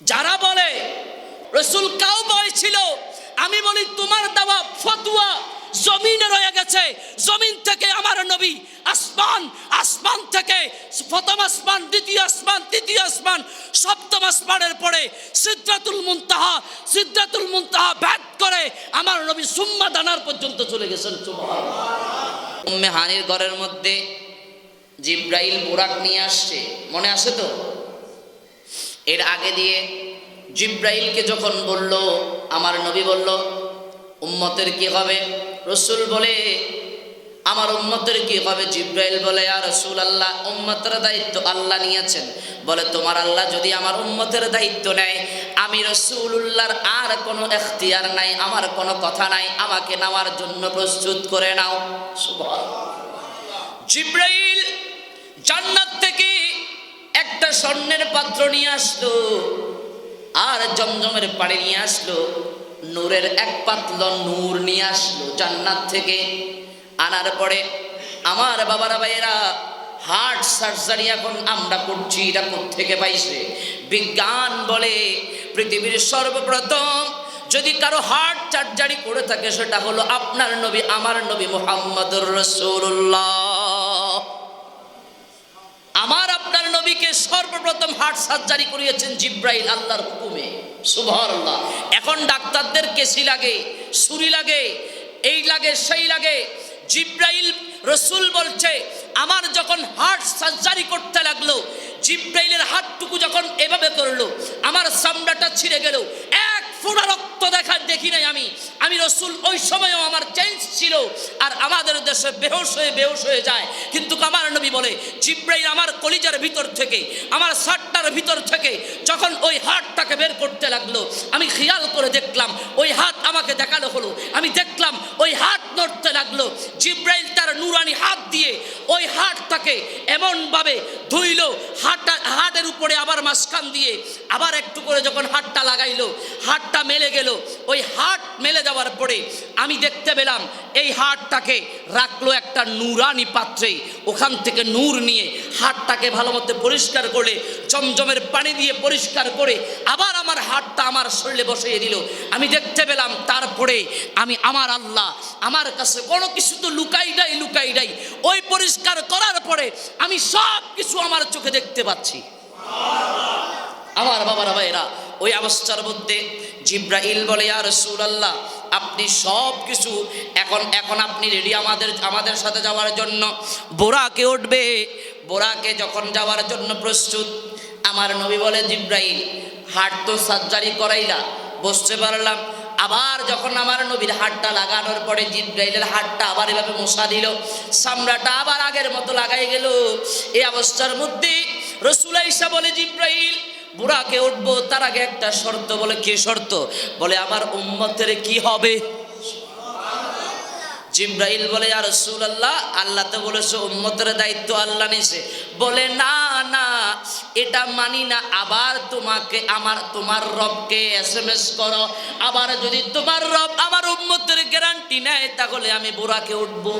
যারা বলে, রসুল কাউ ছিল, আমি বলি তোমার দেওয়া ফতুয়া জমিনে রয়ে গেছে। জমিন থেকে আমার নবী আসমান আসমান থেকে প্রথম আসমান, দ্বিতীয় আসমান, তৃতীয় আসমান, সপ্তম আসমানের পরে সিদ্ধাতুল মুনতাহা সিদ্ধাতুল মুনতাহা ব্যাট করে আমার নবী সুম্মা দানার পর্যন্ত চলে গেছেন। উম্মে হানির ঘরের মধ্যে জিব্রাইল বুরাক নিয়ে আসছে। মনে আছে তো? এর আগে দিয়ে জিব্রাইলকে যখন বলল, আমার নবী বলল, উম্মতের কি হবে? রসুল বলে, আমার উম্মতের কি হবে? জিব্রাইল বলে আর রসুল আল্লাহ উম্মতের দায়িত্ব আল্লাহ নিয়েছেন। বলে, তোমার আল্লাহ যদি আমার উম্মতের দায়িত্ব নেয়, আমি রসুল্লাহর আর কোনো এখতিয়ার নাই, আমার কোনো কথা নাই, আমাকে নেওয়ার জন্য প্রস্তুত করে নাও। জিব্রাইল জান্নাত থেকে একটা স্বর্ণের পাত্র নিয়ে আসলো, আর জমজমের পাড়ে নিয়ে আসলো, নূরের এক পাতল নূর নিয়ে আসলো জান্নাত থেকে। আনার পরে আমার বাবারা ভাইয়েরা হার্ট সার্জারি এখন আমরা করছি, এটা থেকে পাইছে? বিজ্ঞান বলে পৃথিবীর সর্বপ্রথম যদি কারও হার্ট সার্জারি করে থাকে, সেটা হলো আপনার নবী, আমার নবী মোহাম্মদুর রসুল্লাহ আমার আপনার নবীকে সর্বপ্রথম হার্ট সার্জারি করিয়েছেন জিব্রাইল আল্লাহর হুকুমে। সুবহানাল্লাহ। এখন ডাক্তারদের কেসি লাগে সুরি লাগে, এই লাগে, সেই লাগে। জিব্রাইল রসুল বলছে, আমার যখন হার্ট সার্জারি করতে লাগল, জিব্রাইলের হাতটুকু যখন এভাবে করল, আমার চামড়াটা ছিঁড়ে গেল। এক ফোঁটা রক্ত দেখা দেখি নাই আমি। আমি রসুল ওই সময়ও আমার চেঞ্জ ছিল আর আমাদের দেশে বেহোশ হয়ে বেহোশ হয়ে যায়। কিন্তু আমার নবী বলে, জিব্রাইল আমার কলিজার ভিতর থেকে, আমার শার্টটার ভিতর থেকে যখন ওই হাতটাকে বের করতে লাগল, আমি খেয়াল করে দেখলাম, ওই হাত আমাকে দেখানো হলো। আমি দেখলাম ওই হাত নড়তে লাগল। জিব্রাইল তার নুরানি হাত দিয়ে ওই হাতটাকে এমনভাবে ধুইল হাটটা হাটের উপরে আবার মাঝখান দিয়ে আবার একটু করে যখন হাটটা লাগাইলো হাটটা মেলে গেল, ওই হাট মেলে যাওয়ার পরে আমি দেখতে পেলাম এই হাটটাকে রাখল একটা নুরানি পাত্রে। ওখান থেকে নূর নিয়ে হাটটাকে ভালো মতো পরিষ্কার করে, জমজমের পানি দিয়ে পরিষ্কার করে আবার আমার হাটটা আমার শরীরে বসিয়ে দিল। আমি দেখতে পেলাম তারপরে আমি আমার আল্লাহ আমার কাছে কোনো কিছু তো লুকাই নাই লুকাই নাই। ওই পরিষ্কার করার পরে আমি সব কিছু আমার চোখে দেখতে পাচ্ছি। আমার বাবারা ভাইরা ওই অবস্থার মধ্যে জিব্রাইল বলে আর আল্লাহ আপনি সব কিছু এখন এখন আপনি রেডি আমাদের আমাদের সাথে যাওয়ার জন্য। বোরাকে উঠবে। বোরাকে যখন যাওয়ার জন্য প্রস্তুত, আমার নবী বলে, জিব্রাইল, হাট তো সার্জারি করাইলা, বসতে পারলাম। আবার যখন আমার নবীর হাটটা লাগানোর পরে জিব্রাইলের হাটটা আবার এভাবে মশা দিল সামরাটা আবার আগের মতো লাগাই গেল। এই অবস্থার মধ্যে রসুলাইসা বলে, জিব্রাইল, বুড়াকে উঠবো, তার আগে একটা শর্ত। বলে, কি শর্ত? বলে, আমার উম্মতের কি হবে? জিব্রাইল বলে আর রসুল আল্লাহ আল্লাহ তো বলেছে, উম্মতের দায়িত্ব আল্লাহ নিছে। বলে, না না, এটা মানি না। আবার তোমাকে, আমার, তোমার রবকে এস এম এস করো। আবার যদি তোমার রব আমার উম্মতের গ্যারান্টি নেয়, তাহলে আমি বুড়াকে উঠবো।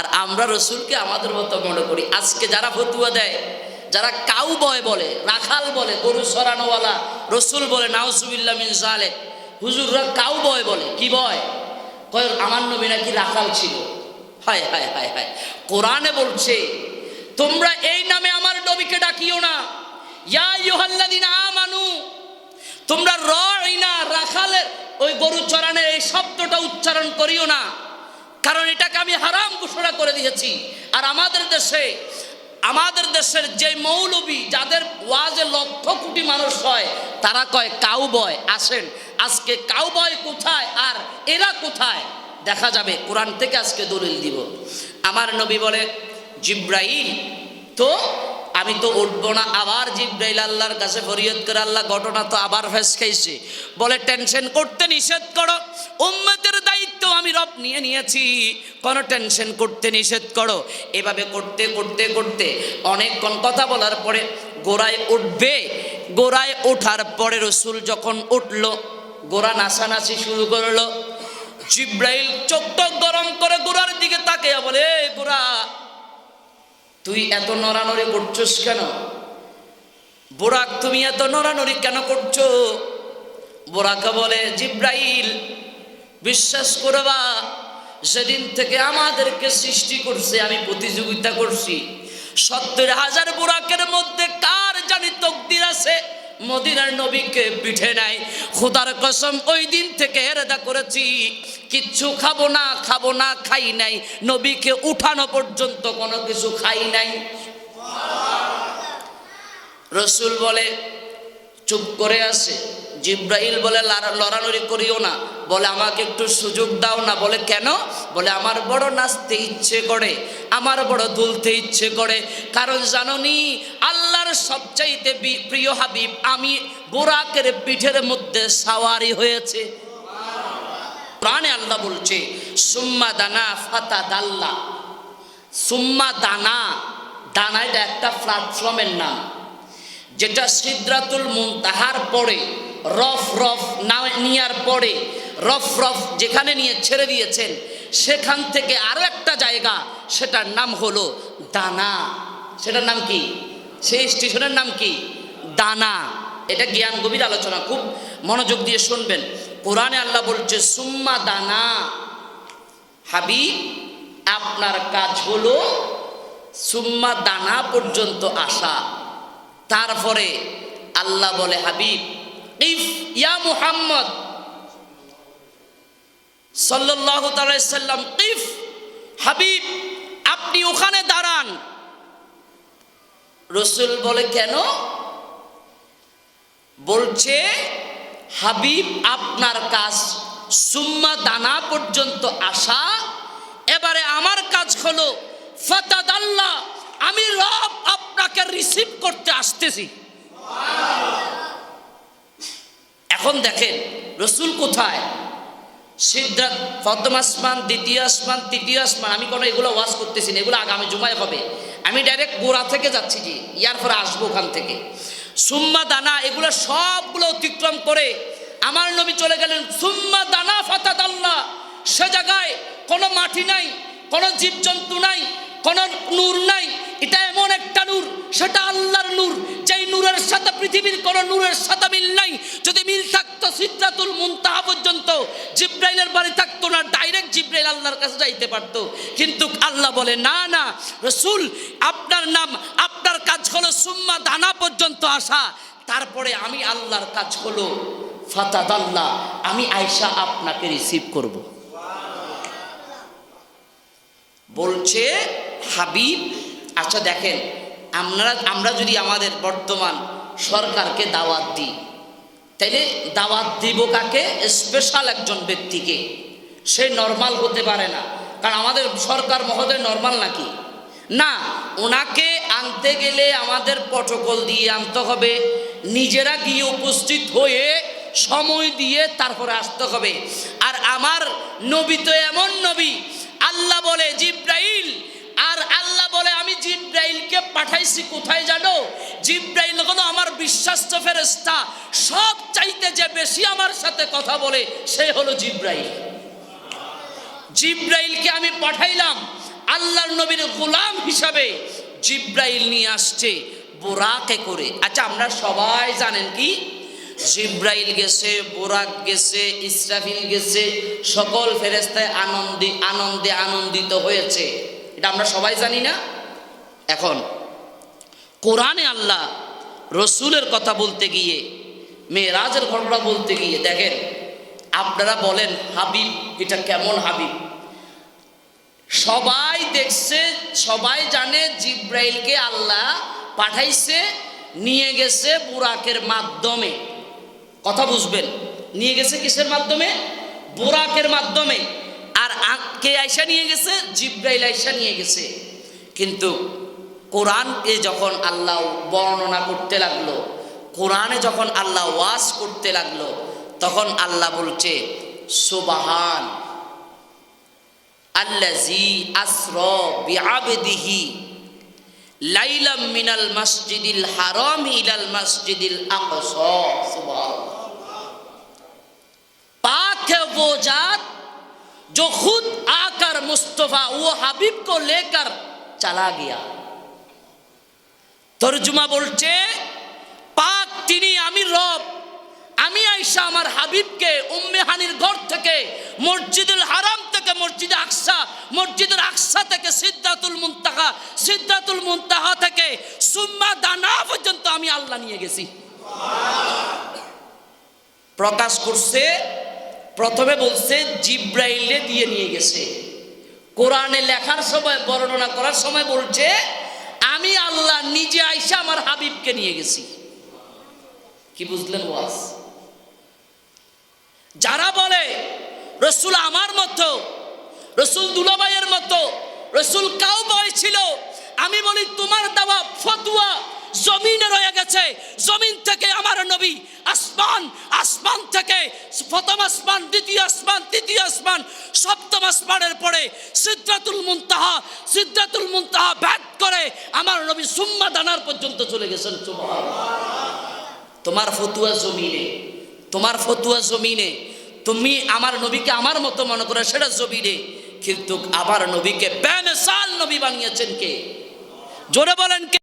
আর আমরা রসুলকে আমাদের মতো মনে করি। আজকে যারা ফতুয়া দেয়, যারা কাউ বয় বলে, রাখাল বলে, গরু সরানোওয়ালা, রসুল বলে নাউসুবিল্লা মিন জালে হুজুররা কাউ বয় বলে, কি বয়? কয়, আমার নবী নাকি রাখাল ছিল? হায় হায় হায় হায়। কোরআনে বলছে, তোমরা এই নামে আমার নবীকে ডাকিও না। ইয়া ইউহাল্লাদিনা আমানু, তোমরা রই না রাখালের ওই গরু চরানের এই শব্দটা উচ্চারণ করিও না। কারণ এটাকে আমি হারাম ঘোষণা করে দিয়েছি। আর আমাদের দেশে, আমাদের দেশের যে মৌলবী, যাদের ওয়াজে লক্ষ কোটি মানুষ হয়, তারা কয় কাউ বয় আসেন। আজকে কাউ বয় কোথায় আর এরা কোথায়? দেখা যাবে। কোরআন থেকে আজকে দলিল দিব। আমার নবী বলে, জিব্রাইল, তো আমি তো উঠবো না। আবার জিব্রাইল আল্লাহর কাছে ফরিয়ত করে, আল্লাহ, ঘটনা তো আবার ফেস খাইছে। বলে, টেনশন করতে নিষেধ করো। উম্মতের দায়িত্ব আমি রব নিয়ে নিয়েছি। কোনো টেনশন করতে নিষেধ করো। এভাবে করতে করতে করতে অনেকক্ষণ কথা বলার পরে গোড়ায় উঠবে। গোড়ায় ওঠার পরে রসুল যখন উঠল, গোড়া নাচানাচি শুরু করল। জিব্রাইল চোখ গরম করে গোড়ার দিকে তাকে বলে গোড়া, তুই এত নড়ানড়ি করছিস কেন? বোরাক, তুমি এত নড়ানড়ি কেন করছ? বোরাকে বলে, জিব্রাইল বিশ্বাস করবা সেদিন থেকে আমাদেরকে সৃষ্টি করছে, আমি প্রতিযোগিতা করছি। সত্তর হাজার বোরাকের মধ্যে কার জানি তকদির আছে? মদিনার নবীকে পিঠে নাই। খোদার কসম, ওই দিন থেকে হেরেদা করেছি। কিচ্ছু খাব না খাব না, খাই নাই। নবীকে উঠানো পর্যন্ত কোনো কিছু খাই নাই। রসুল বলে, চুপ করে আসে জিব্রাইল বলে লড়ালড়ি করিও না। বলে, আমাকে একটু সুযোগ দাও না। বলে, কেন? বলে, আমার বড় নাচতে ইচ্ছে করে, আমার বড় দুলতে ইচ্ছে করে। কারণ জাননি, আল্লাহর সবচাইতে প্রিয় হাবিব আমি বোরাকের পিঠের মধ্যে সাওয়ারি হয়েছে। প্রাণে আল্লাহ বলছে, সুম্মা দানা ফাতা দাল্লা। সুম্মা দানা দানা এটা একটা প্ল্যাটফর্মের নাম। যেটা সিদ্রাতুল মুনতাহার পরে রফ রফ না নেওয়ার পরে, রফ রফ যেখানে নিয়ে ছেড়ে দিয়েছেন, সেখান থেকে আরও একটা জায়গা, সেটার নাম হলো দানা। সেটার নাম কি? সেই স্টেশনের নাম কি? দানা। এটা জ্ঞান গভীর আলোচনা, খুব মনোযোগ দিয়ে শুনবেন। কোরআনে আল্লাহ বলছে, সুম্মা দানা। হাবিব, আপনার কাজ হলো সুম্মা দানা পর্যন্ত আসা। তারপরে আল্লাহ বলে, হাবিব ইফ ইয়া মুহাম্মদ তাআলা সাল্লাম, ইফ হাবিব, আপনি ওখানে দাঁড়ান। রসুল বলে, কেন? বলছে, হাবিব, আপনার কাজ সুম্মা দানা পর্যন্ত আসা, এবারে আমার কাজ হলো ফাতাদাল্লাহ আমি রব আপনাকে রিসিভ করতে আসতেছি। এখন দেখেন, রসুল কোথায়? সিদ্ধার্থ প্রথম আসমান, দ্বিতীয় আসমান, তৃতীয় আসমান, আমি কোনো এগুলো ওয়াজ করতেছি না, এগুলো আগামী জুমায় হবে। আমি ডাইরেক্ট গোড়া থেকে যাচ্ছি জি ইয়ার পরে আসব ওখান থেকে। সুম্মা দানা, এগুলো সবগুলো অতিক্রম করে আমার নবী চলে গেলেন। সুম্মা দানা ফাতাদ আল্লাহ সে জায়গায় কোনো মাটি নাই, কোনো জীবজন্তু নাই কোনো নূর নাই, এটা এমন একটা নূর, সেটা আল্লাহর নূর, যেই নূরের সাথে পৃথিবীর কোনো নূরের সাথে মিল নাই। যদি মিল থাকতো সিদ্ধাতুল মুনতাহা পর্যন্ত, জিব্রাইলের বাড়ি থাকতো না, ডাইরেক্ট জিব্রাইল আল্লাহর কাছে যাইতে পারতো। কিন্তু আল্লাহ বলে, না না, রসুল, আপনার নাম, আপনার কাজ হলো সুম্মা দানা পর্যন্ত আসা। তারপরে আমি আল্লাহর কাজ হলো ফাতাদ আল্লাহ আমি আয়সা আপনাকে রিসিভ করব। বলছে, হাবিব আচ্ছা দেখেন, আমরা আমরা যদি আমাদের বর্তমান সরকারকে দাওয়াত দিই, তাইলে দাওয়াত দিব কাকে? স্পেশাল একজন ব্যক্তিকে। সে নর্মাল হতে পারে না। কারণ আমাদের সরকার মহোদয় নর্মাল নাকি? না, ওনাকে আনতে গেলে আমাদের প্রটোকল দিয়ে আনতে হবে। নিজেরা গিয়ে উপস্থিত হয়ে সময় দিয়ে তারপরে আসতে হবে। আর আমার নবী তো এমন নবী আল্লাহ বলে জিব্রাইল, আর আল্লাহ বলে আমি জিব্রাইলকে পাঠাইছি, কোথায় জানো? জিব্রাইল হলো আমার বিশ্বাস্ত ফেরেস্তা সব চাইতে যে বেশি আমার সাথে কথা বলে, সে হলো জিব্রাইল। জিব্রাইলকে আমি পাঠাইলাম আল্লাহর নবীর গোলাম হিসাবে। জিব্রাইল নিয়ে আসছে বোরাকে করে। আচ্ছা আমরা সবাই জানেন কি? জিব্রাইল গেছে, বোরাক গেছে, ইসরাফিল গেছে, সকল ফেরেস্তায় আনন্দে আনন্দে আনন্দিত হয়েছে। এটা আমরা সবাই জানি না? এখন, কোরআনে আল্লাহ রসুলের কথা বলতে গিয়ে, মেয়েরাজের ঘটনা বলতে গিয়ে, দেখেন, আপনারা বলেন, হাবিব, এটা কেমন হাবিব? সবাই দেখছে, সবাই জানে জিব্রাইলকে আল্লাহ পাঠাইছে, নিয়ে গেছে বুরাকের মাধ্যমে। কথা বুঝবেন। নিয়ে গেছে কিসের মাধ্যমে? বোরাকের মাধ্যমে। আর কে আয়সা নিয়ে গেছে? জিব্রাইল আয়সা নিয়ে গেছে। কিন্তু কোরআনকে যখন আল্লাহ বর্ণনা করতে লাগল, কোরআনে যখন আল্লাহ ওয়াজ করতে লাগল, তখন আল্লাহ বলছে, সুবাহান আল্লাজি আসর বিআবদিহি লাইলাম মিনাল মসজিদিল হারাম ইলাল মসজিদিল वो जात जो खुद आकर मुस्तफा वो हबीब को लेकर चला गया তর্জুমা বলছে আইসা আমার হাবিবকে উম্মে হানির ঘর থেকে মসজিদুল হারাম থেকে মসজিদে আকসা মসজিদুল আকসা থেকে সিদ্ধাতুল মুনতাহা সিদ্ধাতুল মুনতাহা থেকে সুম্মা দানা পর্যন্ত আমি আল্লাহ নিয়ে গেছি প্রকাশ করছে প্রথমে বলছে জিব্রাইলে দিয়ে নিয়ে গেছে। কোরআনে লেখার সময়, বর্ণনা করার সময় বলছে, আমি আল্লাহ নিজে আইসা আমার হাবিবকে নিয়ে গেছি। কি বুঝলেন ওয়াজ? যারা বলে, রসুল আমার মতো, রসুল দুলাবাইয়ের মতো, রসুল কাউ বয় ছিল, আমি বলি, তোমার দেওয়া ফতুয়া জমিনে রয়ে গেছে। জমিন থেকে আমার নবী আসমান আসমান থেকে প্রথম আসমান, দ্বিতীয় আসমান, তৃতীয় আসমান, সপ্তম আসমানের পরে সিদ্ধাতুল মুনতাহা সিদ্ধাতুল মুনতাহা ব্যাট করে আমার নবী সুম্মা দানার পর্যন্ত চলে গেছেন। তোমার ফতুয়া জমিনে, তোমার ফতুয়া জমিনে, তুমি আমার নবীকে আমার মতো মনে করো সেটা জমিনে, কিন্তু আমার নবীকে বেমেসাল নবী বানিয়েছেন কে? জোরে বলেন কে?